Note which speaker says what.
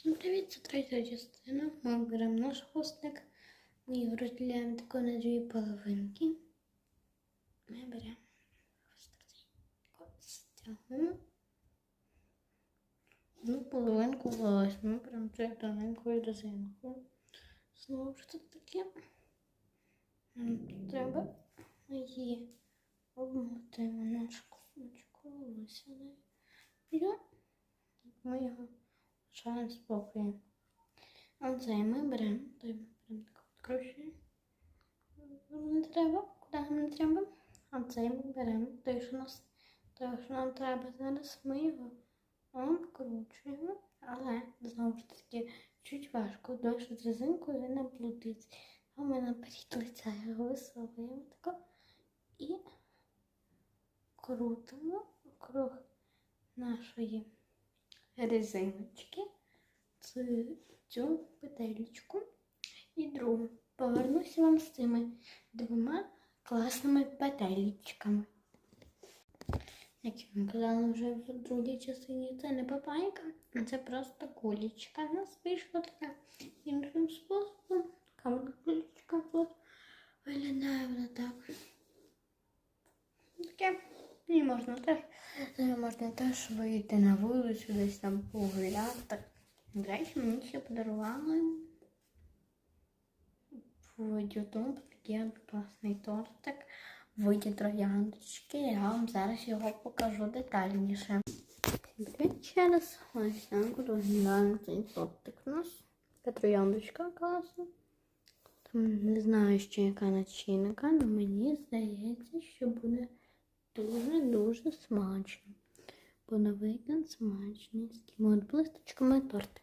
Speaker 1: Всім привіт, це третя частина. Ми беремо наш хвостик. Ми його розділяємо тако на дві половинки. Ми беремо хвостик стягуємо. Одну половинку возьмемо, прям цією тоненькою резинкою. Знову ж тут таке. Треба її обмотаємо нашу кусочку волосся. І ми його спокою. А цей ми беремо, той беремо таку кручу. Не треба, куди не треба. А цей ми беремо, той, що нам треба зараз, ми його обкручуємо. Але знову ж таки чуть важко, що з він не плутається. А ми наперед лиця його висовуємо тако і крутимо круг нашої резиночки цю, петелечку і другу. Повернуся вам з цими двома класними петелечками. Як я вам казала вже в другій частині, це не папайка, а це просто кулечка. У нас вийшла така іншим способом. Така вона кулечка виглядає вона так. Таке. І можна теж, е, можна теж вийти на вулицю, десь там погуляти. До речі, мені ще подарували в YouTube такий класний тортик в виді трояндочки. Я вам зараз його покажу детальніше. Привіт ще раз. Ось от цей тортик у нас. Така трояндочка класна. Там не знаю ще яка начинка, але мені здається, що буде дуже-дуже смачно. Бо на вигляд смачний. З такими от блисточками тортик.